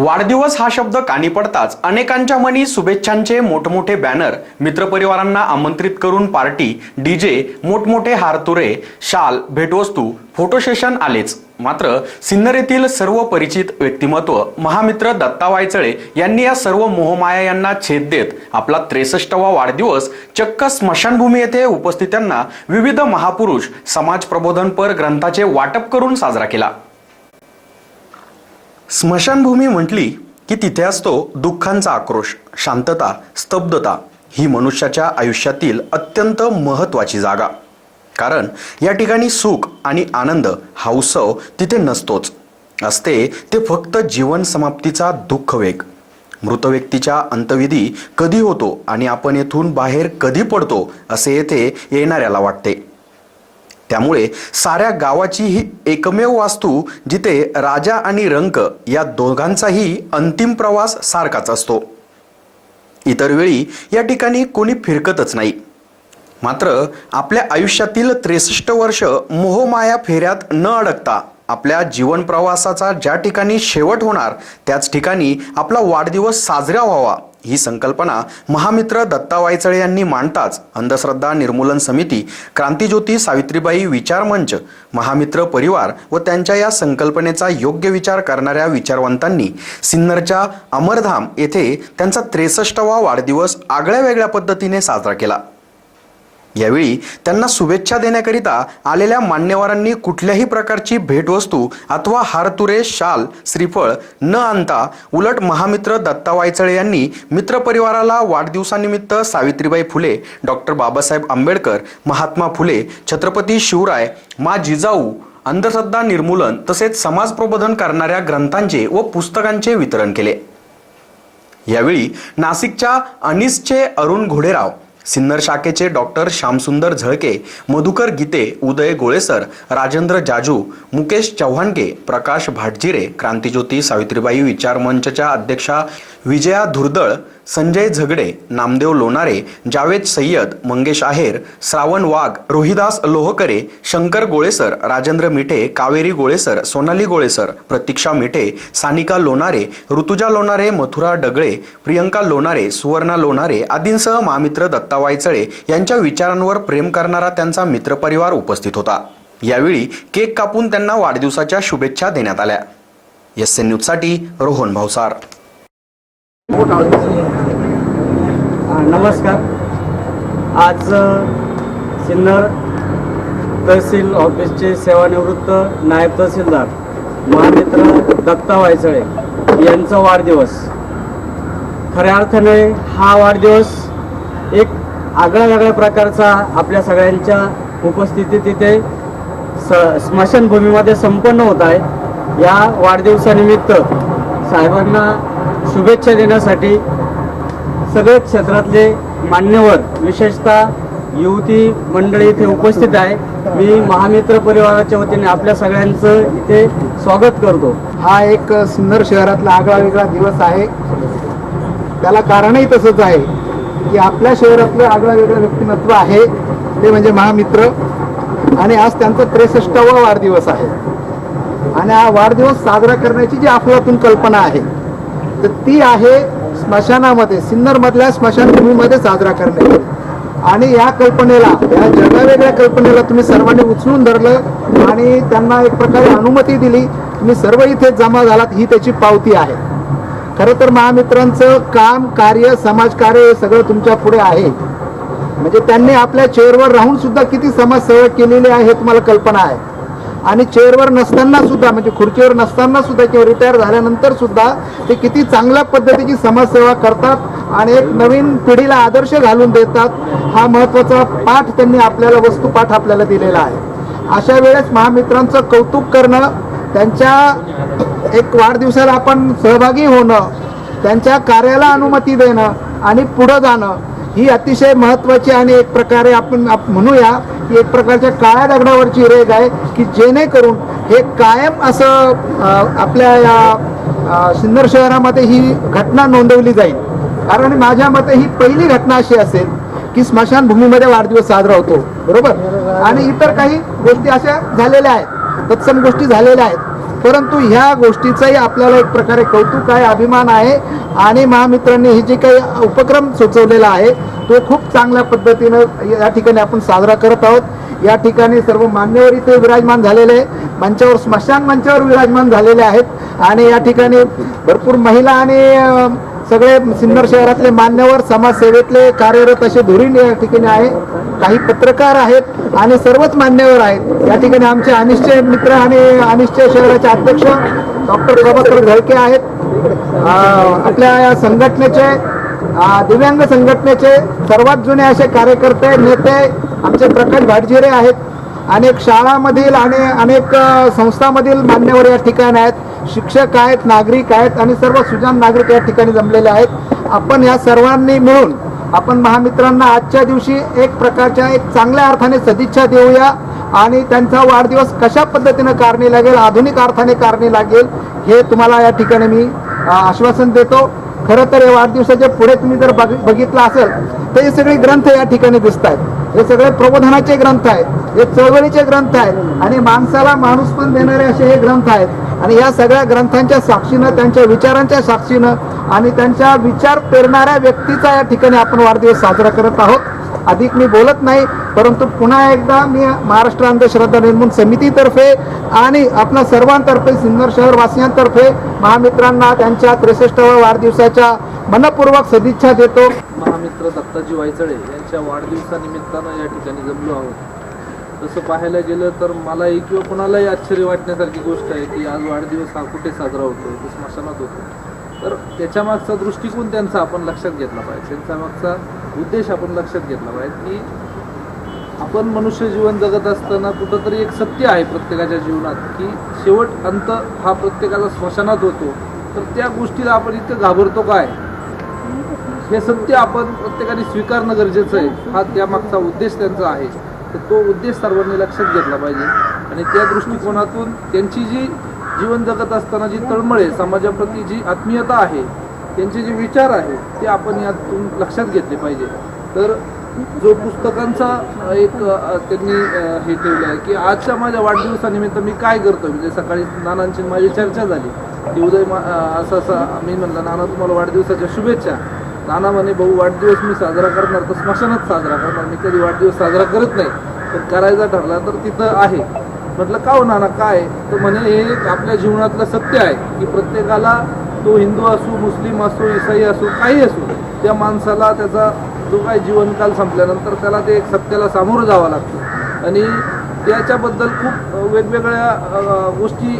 वाढदिवस हा शब्द कानी पडताच अनेकांच्या मनी शुभेच्छांचे मोठमोठे बॅनर मित्रपरिवारांना आमंत्रित करून पार्टी डीजे मोठमोठे हारतुरे शाल भेटवस्तू फोटो सेशन आलेच. मात्र सिन्नर येथील सर्व परिचित व्यक्तिमत्व महामित्र दत्ता वायचळे यांनी या सर्व मोहमाया यांना छेद देत आपला त्रेसष्टवा वाढदिवस चक्क स्मशानभूमी येथे उपस्थितांना विविध महापुरुष समाज प्रबोधनपर ग्रंथाचे वाटप करून साजरा केला. स्मशानभूमी म्हटली की तिथे असतो दुःखांचा आक्रोश शांतता स्तब्धता ही मनुष्याच्या आयुष्यातील अत्यंत महत्त्वाची जागा. कारण या ठिकाणी सुख आणि आनंद हा उत्सव तिथे नसतोच. असते ते फक्त जीवन समाप्तीचा दुःख वेग. मृत व्यक्तीच्या अंतविधी कधी होतो आणि आपण येथून बाहेर कधी पडतो असे येथे येणाऱ्याला वाटते. त्यामुळे साऱ्या गावाची ही एकमेव वास्तू जिथे राजा आणि रंक या दोघांचाही अंतिम प्रवास सारखाच असतो. इतर वेळी या ठिकाणी कोणी फिरकतच नाही. मात्र आपल्या आयुष्यातील त्रेसष्ट वर्ष मोहमाया फेऱ्यात न अडकता आपल्या जीवन प्रवासाचा ज्या ठिकाणी शेवट होणार त्याच ठिकाणी आपला वाढदिवस साजरा व्हावा. ही संकल्पना महामित्र दत्ता वायचळे यांनी मांडताच अंधश्रद्धा निर्मूलन समिती क्रांतीज्योती सावित्रीबाई विचार मंच महामित्र परिवार व त्यांच्या या संकल्पनेचा योग्य विचार करणाऱ्या विचारवंतांनी सिन्नरच्या अमरधाम येथे त्यांचा त्रेसष्टवा वाढदिवस आगळ्या वेगळ्या पद्धतीने साजरा केला. यावेळी त्यांना शुभेच्छा देण्याकरिता आलेल्या मान्यवरांनी कुठल्याही प्रकारची भेटवस्तू अथवा हारतुरे शाल श्रीफळ न आणता उलट महामित्र दत्ता वायचळे यांनी मित्रपरिवाराला वाढदिवसानिमित्त सावित्रीबाई फुले डॉक्टर बाबासाहेब आंबेडकर महात्मा फुले छत्रपती शिवराय मा जिजाऊ अंधश्रद्धा निर्मूलन तसेच समाज प्रबोधन करणाऱ्या ग्रंथांचे व पुस्तकांचे वितरण केले. यावेळी नाशिकच्या अनिसचे अरुण घोडेराव सिन्नर शाखेचे डॉक्टर श्यामसुंदर झळके मधुकर गीते उदय गोळेसर राजेंद्र जाजू मुकेश चव्हाणके प्रकाश भाटजिरे क्रांतिज्योती सावित्रीबाई विचार मंचच्या अध्यक्षा विजया धुर्दळ संजय झगडे नामदेव लोणारे जावेद सय्यद मंगेश आहेर श्रावण वाघ रोहिदास लोहकरे शंकर गोळेसर राजेंद्र मिठे कावेरी गोळेसर सोनाली गोळेसर प्रतीक्षा मिठे सानिका लोणारे ऋतुजा लोणारे मथुरा डगळे प्रियंका लोणारे सुवर्णा लोणारे आदींसह महामित्र दत्ता वायचळे यांच्या विचारांवर प्रेम करणारा त्यांचा मित्रपरिवार उपस्थित होता. यावेळी केक कापून त्यांना वाढदिवसाच्या शुभेच्छा देण्यात आल्या. एस एन न्यूजसाठी रोहन भावसार नमस्कार. आज सिन्नर तहसील ऑफिसचे सेवानिवृत्त नायब तहसीलदार महामित्र दत्ता वायचळे यांचा वाढदिवस. खऱ्या अर्थाने हा वाढदिवस एक आगळ्या वेगळ्या प्रकारचा आपल्या सगळ्यांच्या उपस्थितीत तिथे स स्मशानभूमीमध्ये संपन्न होत आहे. या वाढदिवसानिमित्त साहेबांना शुभेच्छा देण्यासाठी सगळे क्षेत्रातले मान्यवर विशेषतः युवती मंडळी इथे उपस्थित आहे. मी महामित्र परिवाराच्या वतीने आपल्या सगळ्यांचं इथे स्वागत करतो. हा एक सुंदर शहरातला आगळा वेगळा दिवस आहे. त्याला कारणही तसंच आहे की आपल्या शहरातलं आगळा वेगळं व्यक्तिमत्व आहे ते म्हणजे महामित्र. आणि आज त्यांचा त्रेसष्टावा वाढदिवस आहे. आणि हा वाढदिवस साजरा करण्याची जी आपल्यातून कल्पना आहे तर ती आहे स्मशानामध्ये सिन्नरमधल्या स्मशानभूमीमध्ये साजरा करणे. आणि या कल्पनेला या जगावेगळ्या कल्पनेला तुम्ही सर्वांनी उचलून धरलं आणि त्यांना एक प्रकारे अनुमती दिली तुम्ही सर्व इथे जमा झालात ही त्याची पावती आहे. खरं तर महामित्रांचं काम कार्य समाजकार्य हे सगळं तुमच्यापुढे आहे. म्हणजे त्यांनी आपल्या चेअरवर राहून सुद्धा किती समाजसेवा केलेली आहे हे तुम्हाला कल्पना आहे. आणि चेअरवर नसताना सुद्धा म्हणजे खुर्चीवर नसताना सुद्धा किंवा रिटायर झाल्यानंतर सुद्धा ते किती चांगल्या पद्धतीची समाजसेवा करतात आणि एक नवीन पिढीला आदर्श घालून देतात हा महत्त्वाचा पाठ त्यांनी आपल्याला वस्तुपाठ आपल्याला दिलेला आहे. अशा वेळेस महामित्रांचं कौतुक करणं त्यांच्या एक वाढदिवसाला आपण सहभागी होणं त्यांच्या कार्याला अनुमती देणं आणि पुढं जाणं ही अतिशय महत्वाची आणि एक प्रकारे आपण म्हणूया की एक प्रकारच्या काळ्या दगडावरची रेग आहे की जेणेकरून हे कायम असं आपल्या या सिन्नर शहरामध्ये ही घटना नोंदवली जाईल. कारण माझ्या मते ही पहिली घटना अशी असेल की स्मशानभूमीमध्ये वाढदिवस साजरा होतो. बरोबर? आणि इतर काही गोष्टी अशा झालेल्या आहेत. तत्सम गोष्टी झालेल्या आहेत. परंतु ह्या गोष्टीचंही आपल्याला एक प्रकारे कौतुक आहे अभिमान आहे. आणि महामित्रांनी हे जे काही उपक्रम सुचवलेला आहे तो खूप चांगल्या पद्धतीनं या ठिकाणी आपण साजरा करत आहोत. या ठिकाणी सर्व मान्यवर इथे विराजमान झालेले आहे मंचावर स्मशान मंचावर विराजमान झालेले आहेत. आणि या ठिकाणी भरपूर महिला आणि सगळे सिन्नर शहरातले मान्यवर समाजसेवेतले कार्यरत असे धुरीण या ठिकाणी आहे. काही पत्रकार आहेत आणि सर्वच मान्यवर आहेत. या ठिकाणी आमचे अनिश्चय मित्र आणि अनिश्चय शहराचे अध्यक्ष डॉक्टर प्रभाकर घळके आहेत. आपल्या या संघटनेचे दिव्यांग संघटनेचे सर्वात जुने असे कार्यकर्ते नेते आमचे प्रकाश भाटजिरे आहेत. अनेक शाळामधील आणि अनेक संस्थामधील मान्यवर या ठिकाणी आहेत. शिक्षक आहेत नागरिक आहेत आणि सर्व सुजान नागरिक या ठिकाणी जमलेले आहेत. आपण या सर्वांनी मिळून आपण महामित्रांना आजच्या दिवशी एक प्रकारच्या एक चांगल्या अर्थाने सदिच्छा देऊया आणि त्यांचा वाढदिवस कशा पद्धतीनं कारणी लागेल आधुनिक अर्थाने कारणी लागेल हे तुम्हाला या ठिकाणी मी आश्वासन देतो. खरं तर या वाढदिवसाच्या पुढे तुम्ही जर बघ बघितलं असेल तर हे सगळे ग्रंथ या ठिकाणी दिसत आहेत. हे सगळे प्रबोधनाचे ग्रंथ आहेत हे चळवळीचे ग्रंथ आहेत आणि माणसाला माणूस पण देणारे असे हे ग्रंथ आहेत. आणि या सगळ्या ग्रंथांच्या साक्षीनं त्यांच्या विचारांच्या साक्षीनं आणि त्यांच्या विचार पेरणाऱ्या व्यक्तीचा या ठिकाणी आपण वाढदिवस साजरा करत आहोत. अधिक मी बोलत नाही परंतु पुन्हा एकदा मी महाराष्ट्र अंधश्रद्धा निर्मूलन समितीतर्फे आणि आपल्या सर्वांतर्फे सिन्नर शहरवासियांतर्फे महामित्रांना त्यांच्या त्रेसष्टव्या वाढदिवसाच्या मनपूर्वक सदिच्छा देतो. महामित्र दत्ताजी वायचळे यांच्या वाढदिवसानिमित्तानं या ठिकाणी जमलो आहोत. तसं पाहायला गेलं तर मलाही किंवा कोणालाही आश्चर्य वाटण्यासारखी गोष्ट आहे की आज वाढदिवस हा कुठे साजरा होतो तो स्मशानात होतो तर त्याच्या मागचा दृष्टिकोन त्यांचा आपण लक्षात घेतला पाहिजे. त्यांचा मागचा उद्देश आपण लक्षात घेतला पाहिजे की आपण मनुष्य जीवन जगत असताना कुठंतरी एक सत्य आहे प्रत्येकाच्या जीवनात की शेवट अंत हा प्रत्येकाचा स्मशानात होतो. तर त्या गोष्टीला आपण इतकं घाबरतो काय? हे सत्य आपण प्रत्येकाने स्वीकारणं गरजेचं आहे. हा त्यामागचा उद्देश त्यांचा आहे. तर तो उद्देश सर्वांनी लक्षात घेतला पाहिजे. आणि त्या दृष्टिकोनातून त्यांची जी जीवन जगत असताना जी तळमळ आहे समाजाप्रती जी आत्मीयता आहे त्यांचे जे विचार आहे ते आपण यातून लक्षात घेतले पाहिजे. तर जो पुस्तकांचा एक त्यांनी हे ठेवलं आहे की आजच्या माझ्या वाढदिवसानिमित्त मी काय करतो म्हणजे सकाळी नानांची माझी चर्चा झाली. की उदय मा असं असं मी म्हणलं नाना तुम्हाला वाढदिवसाच्या शुभेच्छा. नाना म्हणे भाऊ वाढदिवस मी साजरा करणार तर स्मशानात साजरा करणार. मी कधी वाढदिवस साजरा करत नाही पण करायचा ठरला तर तिथं आहे. म्हटलं का हो नाना काय? तर म्हणे हे एक आपल्या जीवनातलं सत्य आहे की प्रत्येकाला तो हिंदू असो मुस्लिम असो इसाई असो काही असो त्या माणसाला त्याचा जो काही जीवनकाल संपल्यानंतर त्याला ते एक सत्याला सामोरं जावं लागतं. आणि त्याच्याबद्दल खूप वेगवेगळ्या गोष्टी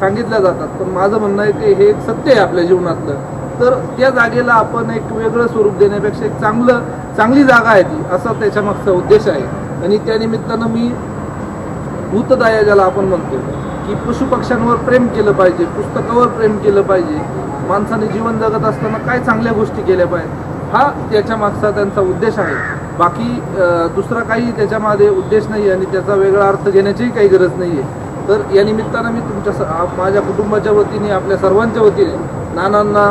सांगितल्या जातात. पण माझं म्हणणं आहे की हे एक सत्य आहे आपल्या जीवनातलं. तर त्या जागेला आपण एक वेगळं स्वरूप देण्यापेक्षा एक चांगलं चांगली जागा आहे ती असा त्याच्या मागचा उद्देश आहे. आणि त्या निमित्तानं मी भूतदाया ज्याला आपण म्हणतो की पशुपक्ष्यांवर प्रेम केलं पाहिजे पुस्तकावर प्रेम केलं पाहिजे. माणसाने जीवन जगत असताना काय चांगल्या गोष्टी केल्या पाहिजे हा त्याच्या मागचा त्यांचा उद्देश आहे. बाकी दुसरा काही त्याच्यामध्ये उद्देश नाही आणि त्याचा वेगळा अर्थ घेण्याचीही काही गरज नाही आहे तर या निमित्तानं मी तुमच्या स- माझ्या कुटुंबाच्या वतीने आपल्या सर्वांच्या वतीने नानांना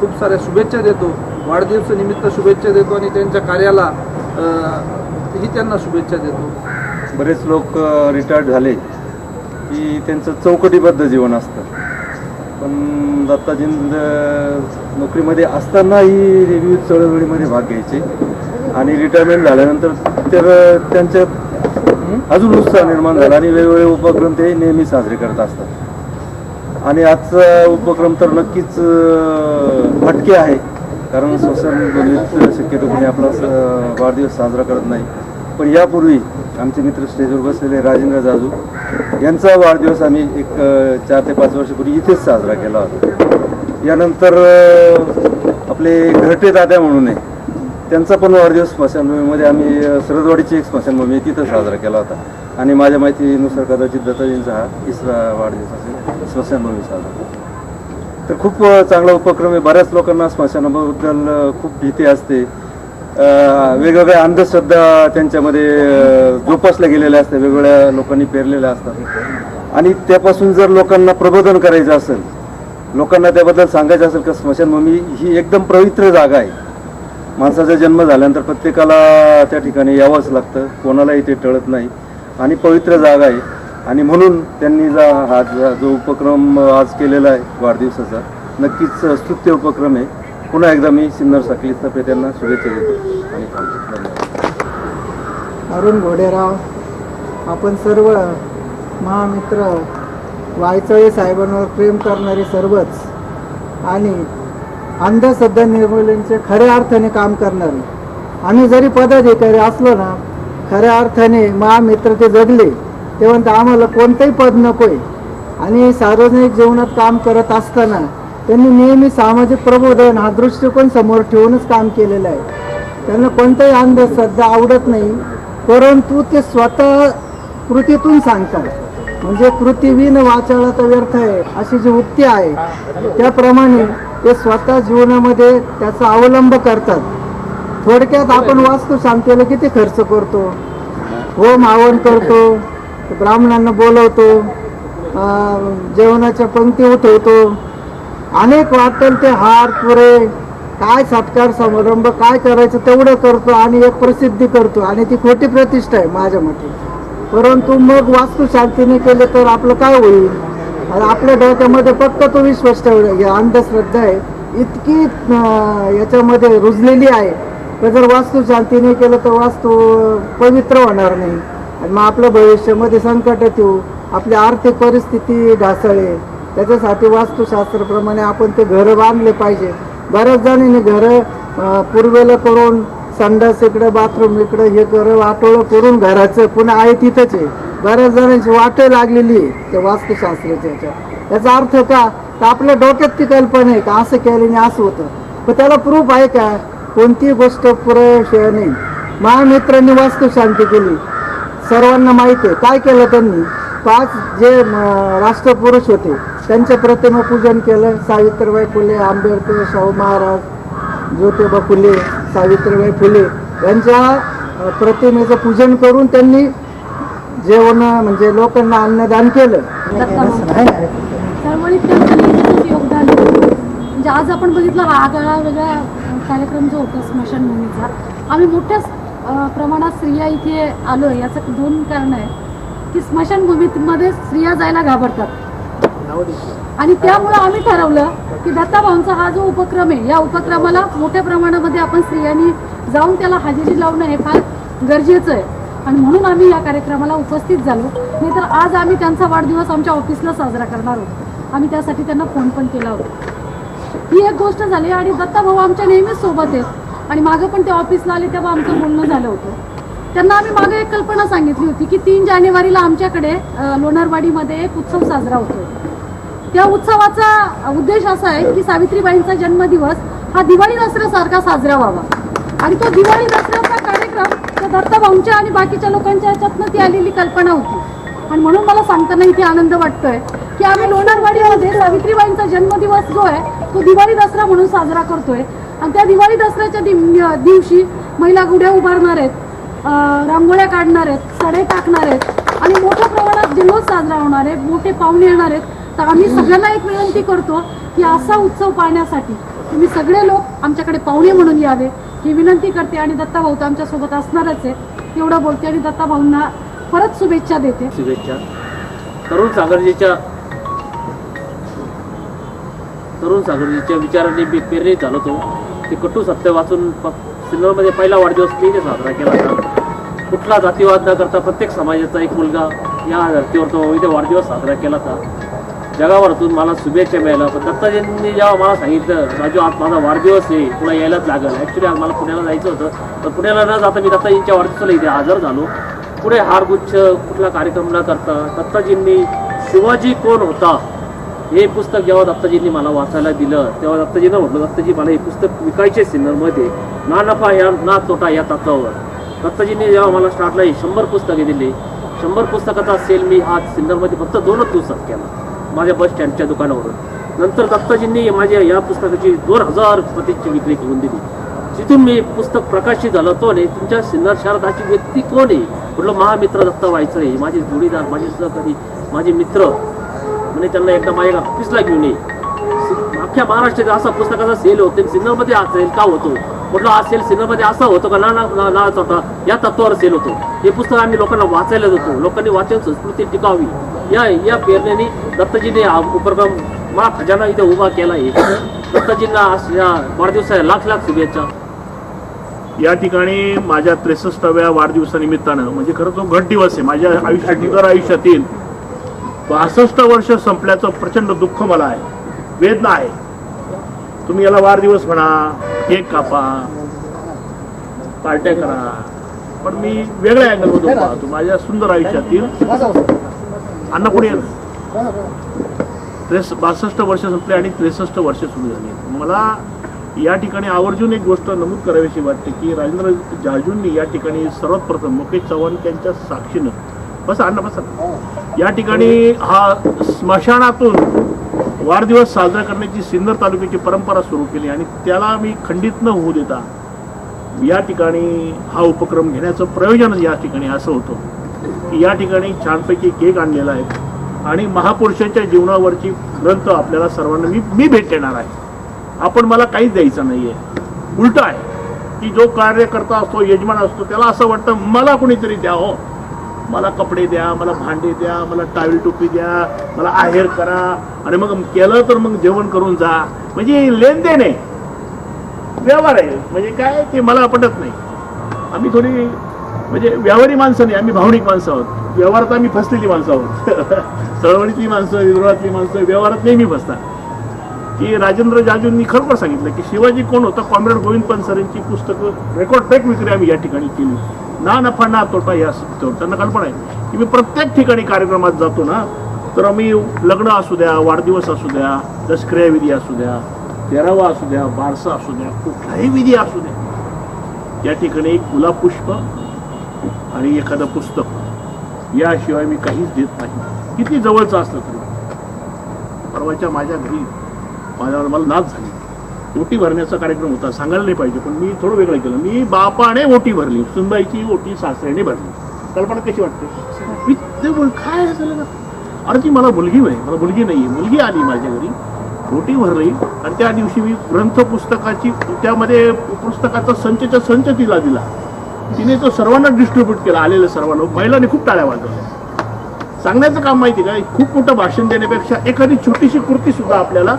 खूप साऱ्या शुभेच्छा देतो. वाढदिवसानिमित्त शुभेच्छा देतो आणि त्यांच्या कार्याला ही त्यांना शुभेच्छा देतो. बरेच लोक रिटायर्ड झाले की त्यांचं चौकटीबद्ध जीवन असतं. पण दत्ताजींद नोकरीमध्ये असतानाही विविध चळवळीमध्ये भाग घ्यायचे आणि रिटायरमेंट झाल्यानंतर तर त्यांच्या अजून उत्साह निर्माण झाला आणि वेगवेगळे उपक्रम ते नेहमी साजरे करत असतात. आणि आजचा उपक्रम तर नक्कीच भटके हटके आहे. कारण सोशल शक्यतो कोणी आपला स- वाढदिवस साजरा करत नाही. पण यापूर्वी आमचे मित्र स्टेजवर बसलेले राजेंद्र जाजू यांचा वाढदिवस आम्ही एक चार ते पाच वर्षापूर्वी इथेच साजरा केला होता. यानंतर आपले घरटे दादा म्हणून आहे त्यांचा पण वाढदिवस स्मशानभूमीमध्ये आम्ही सरदवाडीची एक स्मशानभूमी तिथं साजरा केला होता. आणि माझ्या माहितीनुसार कदाचित दत्ताजींचा हा तिसरा वाढदिवस असेल. स्मशानभूमी साजरा तर खूप चांगला उपक्रम आहे. बऱ्याच लोकांना स्मशानाबद्दल खूप भीती असते. वेगवेगळ्या अंधश्रद्धा त्यांच्यामध्ये जोपासल्या गेलेल्या असतात. वेगवेगळ्या लोकांनी पेरलेल्या असतात. आणि त्यापासून जर लोकांना प्रबोधन करायचं असेल लोकांना त्याबद्दल सांगायचं असेल का स्मशानभूमी ही एकदम पवित्र जागा आहे. माणसाचा जन्म झाल्यानंतर प्रत्येकाला त्या ठिकाणी यावंच लागतं. कोणालाही ते टळत नाही. आणि पवित्र जागा आहे. आणि म्हणून त्यांनी जा हा जो उपक्रम आज केलेला आहे वाढदिवसाचा नक्कीच स्तुत्य उपक्रम आहे. पुन्हा एकदा मी सिन्नर साखळीतर्फे त्यांना शुभेच्छा देतो आणि धन्यवाद. अरुण घोडेराव आपण सर्व महामित्र वायचळे साहेबांवर प्रेम करणारे सर्वच आणि अंधश्रद्धा निर्मूलनचे खऱ्या अर्थाने काम करणारे आम्ही जरी पदाधिकारी असलो ना खऱ्या अर्थाने महामित्र ते जगले. तेव्हा म्हणतात आम्हाला कोणतंही पद नकोय. आणि सार्वजनिक जीवनात काम करत असताना त्यांनी नेहमी सामाजिक प्रबोधन हा दृष्टिकोन समोर ठेवूनच काम केलेलं आहे. त्यांना कोणताही अंधश्रद्धा आवडत नाही परंतु ते स्वतः कृतीतून सांगतात. म्हणजे कृतीविन वाचाळा तर व्यर्थ आहे अशी जी उक्ती आहे त्याप्रमाणे ते स्वतः जीवनामध्ये त्याचा अवलंब करतात. थोडक्यात आपण वास्तुशांतीला किती खर्च करतो? होम हवन करतो? ब्राह्मणांना बोलवतो अं, जेवणाच्या पंक्ती उठवतो. अनेक वाटेल ते हार पुरे काय सत्कार समारंभ काय करायचं तेवढं करतो आणि एक प्रसिद्धी करतो. आणि ती खोटी प्रतिष्ठा आहे माझ्या मते. परंतु मग वास्तुशांतीने केले तर आपलं काय होईल? आपल्या डोक्यामध्ये फक्त तो विश्वास ठेवला. अंधश्रद्धा आहे. इतकी याच्यामध्ये रुजलेली आहे. तर जर वास्तुशांतीने केलं तर वास्तू पवित्र होणार नाही. आणि मग आपलं भविष्यामध्ये संकटात येऊ आपली आर्थिक परिस्थिती ढासळे त्याच्यासाठी वास्तुशास्त्राप्रमाणे आपण ते घरं बांधले पाहिजे. बऱ्याच जणांनी घरं पूर्वेला करून संडास इकडं बाथरूम इकडं हे करं वाटोळं करून घराचं पुन्हा आहे तिथंच आहे. बऱ्याच जणांची वाटे लागलेली आहे त्या वास्तुशास्त्राच्या याच्या याचा अर्थ का? तर आपल्या डोक्यात ती कल्पना आहे का? असं केल्याने असं होतं. पण त्याला प्रूफ आहे का? कोणतीही गोष्ट पुरेशिवाय नाही. महामित्रांनी वास्तुशांती केली. सर्वांना माहिती आहे. काय केलं त्यांनी? पाच जे राष्ट्रपुरुष होते त्यांच्या प्रतिमा पूजन केलं. सावित्रीबाई फुले आंबेडकर शाहू महाराज ज्योतिबा फुले सावित्रीबाई फुले यांच्या प्रतिमेचं पूजन करून त्यांनी जेवण म्हणजे लोकांना अन्नदान केलं. चळवळीत योगदान म्हणजे आज आपण बघितलं हा आगळा वेगळा कार्यक्रम जो होता स्मशानभूमीचा आम्ही मोठ्या प्रमाणात स्त्रिया इथे आलो याचं दोन कारण आहे की स्मशानभूमीमध्ये स्त्रिया जायला घाबरतात. आणि त्यामुळं आम्ही ठरवलं की दत्ताभाऊंचा हा जो उपक्रम आहे या उपक्रमाला मोठ्या प्रमाणामध्ये आपण स्त्रियांनी जाऊन त्याला हजेरी लावणं हे फार गरजेचं आहे. आणि म्हणून आम्ही या कार्यक्रमाला उपस्थित झालो. नाहीतर आज आम्ही त्यांचा वाढदिवस आमच्या ऑफिसला साजरा करणार होतो आम्ही त्यासाठी त्यांना फोन पण केला होता. ही एक गोष्ट झाली आणि दत्ताभाऊ आमच्या नेहमीच सोबत आहेत. आणि मागं पण ते ऑफिसला आले तेव्हा आमचं बोलणं झालं होतं. त्यांना आम्ही मागे एक कल्पना सांगितली होती की तीन जानेवारीला आमच्याकडे लोणारवाडीमध्ये एक उत्सव साजरा होतो त्या उत्सवाचा उद्देश असा आहे की सावित्रीबाईंचा जन्मदिवस हा दिवाळी दसऱ्यासारखा साजरा व्हावा. आणि तो दिवाळी दसऱ्याचा कार्यक्रम त्या दत्ताभाऊंच्या आणि बाकीच्या लोकांच्या याच्यातनं ती आलेली कल्पना होती. आणि म्हणून मला सांगताना इथे आनंद वाटतोय की आम्ही लोणारवाडीमध्ये सावित्रीबाईंचा जन्मदिवस जो आहे तो दिवाळी दसरा म्हणून साजरा करतोय. आणि त्या दिवाळी दसऱ्याच्या दिवशी महिला गुढ्या उभारणार आहेत. रांगोळ्या काढणार आहेत सडे टाकणार आहेत आणि मोठ्या प्रमाणात दिवस साजरा होणार आहे मोठे पाहुणे येणार आहेत. तर आम्ही सगळ्यांना एक विनंती करतो की असा उत्सव पाहण्यासाठी तुम्ही सगळे लोक आमच्याकडे पाहुणे म्हणून यावे. ही विनंती करते आणि दत्ता भाऊ तर आमच्यासोबत असणारच आहे. एवढं बोलते आणि दत्ता भाऊंना परत शुभेच्छा देते. शुभेच्छा. तरुण सागरजीच्या तरुण सागरजीच्या विचारांनी मी प्रेरित झालो तो. ते कटू सत्य वाचून प- सिन्नरमध्ये पहिला वाढदिवस मी साजरा केला होता कुठला जातीवाद न करता प्रत्येक समाजाचा एक मुलगा या धर्तीवर तो इथे वाढदिवस साजरा केला होता जगावरतून मला शुभेच्छा मिळाल्या पण दत्ताजींनी जेव्हा मला सांगितलं राजू आज माझा वाढदिवस आहे तुला यायलाच लागेल. ॲक्च्युली आज मला पुण्याला जायचं होतं पण पुण्याला न जाता मी दत्ताजींच्या वाढदिवसाला इथे हजर झालो. पुढे हारगुच्छ कुठला कार्यक्रम न करता दत्ताजींनी शिवाजी कोण होता हे पुस्तक जेव्हा दत्ताजींनी मला वाचायला दिलं तेव्हा दत्ताजींना म्हटलं दत्ताजी मला हे पुस्तक विकायचे सिन्नरमध्ये. ना नफा या ना तोटा या तत्वावर. दत्ताजींनी जेव्हा मला स्टार्टला ही शंभर पुस्तके दिली शंभर पुस्तकाचा सेल मी आज सिन्नरमध्ये फक्त दोनच दिवसात केला माझ्या बस स्टँडच्या दुकानावरून. नंतर दत्ताजींनी माझ्या या पुस्तकाची दोन हजार प्रतीची विक्री करून दिली. जिथून मी पुस्तक प्रकाशित झालं तो नाही तुमच्या सिन्नर शहरात अशी व्यक्ती कोण आहे? म्हटलं महामित्र दत्ता व्हायचं आहे. माझे जोडीदार माझे सहकारी माझे मित्र म्हणे त्यांना एकदा माझ्या ऑफिसला घेऊन ये. अख्ख्या महाराष्ट्रात असा पुस्तकाचा सेल होतो. सिन्नरमध्ये हा सेल का होतो? म्हटलं हा सेल सिनेमामध्ये असा होतो का? ना ना ना- होता. या तत्वावर सेल होतो. हे पुस्तक आम्ही लोकांना वाचायला देतो. लोकांनी वाचन संस्कृती टिकावी. या या प्रेरणेने दत्तजीने हा उपक्रम मला खजाना इथे उभा केला आहे. दत्तजींना वाढदिवसा या वाढदिवसाला लाख लाख शुभेच्छा. या ठिकाणी माझ्या त्रेसष्टाव्या वाढदिवसानिमित्तानं म्हणजे खरं तो घट दिवस आहे. माझ्या आयुष्यात इतर आयुष्यातील बासष्ट वर्ष संपल्याचं प्रचंड दुःख मला आहे. वेदना आहे. तुम्ही याला वाढदिवस म्हणा केक कापा पार्ट्या करा. पण मी वेगळ्या अँगलमधून पाहतो. माझ्या सुंदर आयुष्यातील अन्न कोणी त्रेस बासष्ट वर्ष संपले आणि त्रेसष्ट वर्ष सुरू झाली. मला या ठिकाणी आवर्जून एक गोष्ट नमूद करावीशी वाटते की राजेंद्र जाजूंनी या ठिकाणी सर्वात प्रथम मुकेश चव्हाण यांच्या साक्षीनं बसा अण्णा बसा. या ठिकाणी हा स्मशानातून वाढदिवस साजरा करण्याची सिन्नर तालुक्याची परंपरा सुरू केली आणि त्याला मी खंडित न होऊ देता या ठिकाणी हा उपक्रम घेण्याचं प्रयोजन या ठिकाणी असं होतं. की या ठिकाणी छानपैकी केक आणलेला आहे आणि महापुरुषांच्या जीवनावरची ग्रंथ आपल्याला सर्वांना मी मी भेट देणार आहे. आपण मला काहीच द्यायचं नाहीये. उलट आहे की जो कार्यकर्ता असतो यजमान असतो त्याला असं वाटतं मला कुणीतरी द्या हो. मला कपडे द्या मला भांडे द्या मला टावेल टोपी द्या मला आहेर करा. आणि मग केलं तर मग जेवण करून जा. म्हणजे लेनदेन आहे. व्यवहार आहे. म्हणजे काय ते मला पटत नाही. आम्ही थोडी म्हणजे व्यावहारी माणसं नाही. आम्ही भावनिक माणसं आहोत. व्यवहारात आम्ही फसलेली माणसं आहोत. चळवळीतली माणसं विरोधातली माणसं व्यवहारात नेहमी फसतात. की राजेंद्र जाजूंनी खरोखर सांगितलं की शिवाजी कोण होता? कॉम्रेड गोविंद पनसरेंची पुस्तकं रेकॉर्ड ब्रेक विक्री आम्ही या ठिकाणी केली ना नफा ना तोटा या त्यांना कल्पना आहे. की मी प्रत्येक ठिकाणी कार्यक्रमात जातो ना तर आम्ही लग्न असू द्या वाढदिवस असू द्या दसक्रिया विधी असू द्या तेरावा असू द्या बारसा असू द्या कुठलाही विधी असू द्या. या ठिकाणी एक गुलाब पुष्प आणि एखादं पुस्तक. याशिवाय मी काहीच देत नाही. किती जवळचं असलं तरी. परवाच्या माझ्या घरी माझ्यावर मला नाच झाली. ओटी भरण्याचा कार्यक्रम होता सांगायला नाही पाहिजे पण मी थोडं वेगळं केलं. मी बापाने ओटी भरली सुनबाईची ओटी सासऱ्याने भरली. कल्पना कशी वाटते? मी ते बोल काय झालं अरे ती मला मुलगी नाही मला मुलगी नाही मुलगी आली माझ्या घरी. ओटी भरली आणि त्या दिवशी मी ग्रंथ पुस्तकाची त्यामध्ये पुस्तकाचा संचच्या संच तिला दिला. तिने तो सर्वांना डिस्ट्रीब्यूट केला आलेल्या सर्वांना. महिलांनी खूप टाळ्या वाजवल्या. सांगण्याचं काम माहिती का? खूप मोठं भाषण देण्यापेक्षा एखादी छोटीशी कृती सुद्धा आपल्याला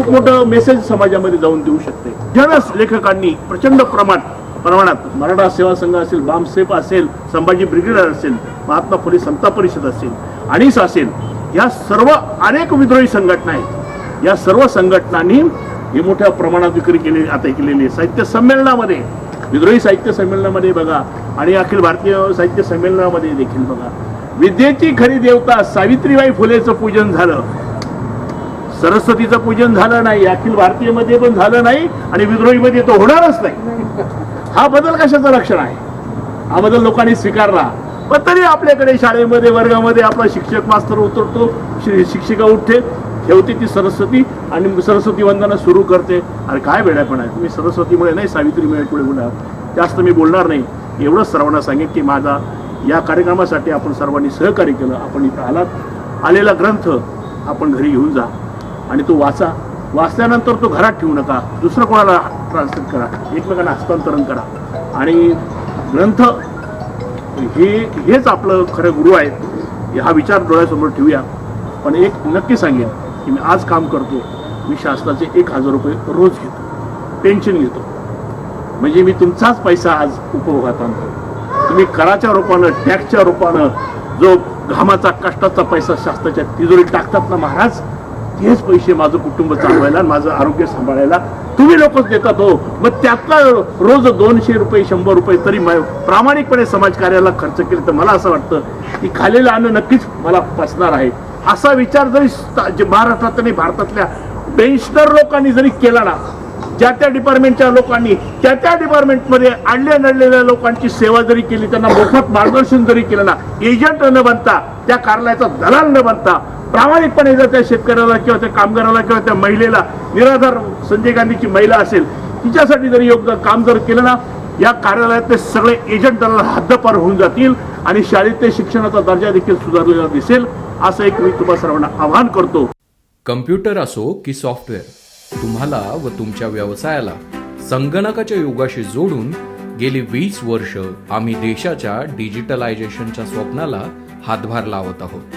खूप मोठं मेसेज समाजामध्ये जाऊन देऊ शकते. जनस लेखकांनी प्रचंड प्रमाण प्रमाणात मराठा सेवा संघ असेल बामसेफ असेल संभाजी ब्रिगेड असेल महात्मा फुले समता परिषद असेल आणीस असेल या सर्व अनेक विद्रोही संघटना आहेत. या सर्व संघटनांनी हे मोठ्या प्रमाणात विक्री केली आता केलेली आहे. साहित्य संमेलनामध्ये विद्रोही साहित्य संमेलनामध्ये बघा आणि अखिल भारतीय साहित्य संमेलनामध्ये देखील बघा. विद्येची खरी देवता सावित्रीबाई फुलेचं पूजन झालं. सरस्वतीचं पूजन झालं नाही अखिल भारतीयमध्ये पण झालं नाही आणि विद्रोहीमध्ये तो होणारच नाही. हा बदल कशाचं लक्षण आहे? हा बदल लोकांनी स्वीकारला. पण तरी आपल्याकडे शाळेमध्ये वर्गामध्ये आपला शिक्षक मास्तर उतरतो शि- शिक्षिका उठते ठेवते ती सरस्वती आणि सरस्वती वंदना सुरू करते. अरे काय वेळापण आहे तुम्ही सरस्वतीमुळे नाही सावित्रीमुळे पुढे बोलणार जास्त मी बोलणार नाही. एवढंच सर्वांना सांगेन की माझा या कार्यक्रमासाठी आपण सर्वांनी सहकार्य केलं. आपण इथं आलात. आलेला ग्रंथ आपण घरी घेऊन जा. आणि तो वाचा. वाचल्यानंतर तो घरात ठेवू नका. दुसरं कोणाला ट्रान्सलेट करा. एकमेकांना हस्तांतरण करा. आणि ग्रंथ हे हेच आपलं खरं गुरु आहेत. हा विचार डोळ्यासमोर ठेवूया. पण एक नक्की सांगेन की मी आज काम करतो. मी शासनाचे एक हजार रुपये रोज घेतो. पेन्शन घेतो. म्हणजे मी तुमचाच पैसा आज उपभोगात आणतो. तुम्ही कराच्या रूपानं टॅक्सच्या रूपानं जो घामाचा कष्टाचा पैसा शासनाच्या तिजोरीत टाकतात ना महाराज तेच पैसे माझं कुटुंब चालवायला माझं आरोग्य सांभाळायला तुम्ही लोकच देतात हो. मग त्यातला रोज दोनशे रुपये शंभर रुपये तरी प्रामाणिकपणे समाजकार्याला खर्च केले तर मला असं वाटतं की खाल्लेलं अन्न नक्कीच मला पसणार आहे. असा विचार जरी महाराष्ट्रात आणि भारतातल्या पेन्शनर लोकांनी जरी केला ना ज्या त्या डिपार्टमेंटच्या लोकांनी त्या त्या डिपार्टमेंटमध्ये आणल्या नडलेल्या लोकांची सेवा जरी केली त्यांना मोफत मार्गदर्शन जरी केलं ना एजंट न बनता त्या कार्यालयाचा दलाल न बनता प्रामाणिकपणे जर त्या शेतकऱ्याला किंवा त्या कामगाराला किंवा त्या महिलेला निराधार संजय गांधीची महिला असेल तिच्यासाठी जर योगदान काम जर केलं ना या कार्यालयातले सगळे एजंट त्याला हद्दपार होऊन जातील आणि शाळेतले शिक्षणाचा दर्जा देखील सुधारलेला दिसेल असं एक मी तुम्हाला सर्वांना आवाहन करतो. कम्प्युटर असो की सॉफ्टवेअर तुम्हाला व तुमच्या व्यवसायाला संगणकाच्या योगाशी जोडून गेली वीस वर्ष आम्ही देशाच्या डिजिटलायझेशनच्या स्वप्नाला हातभार लावत आहोत.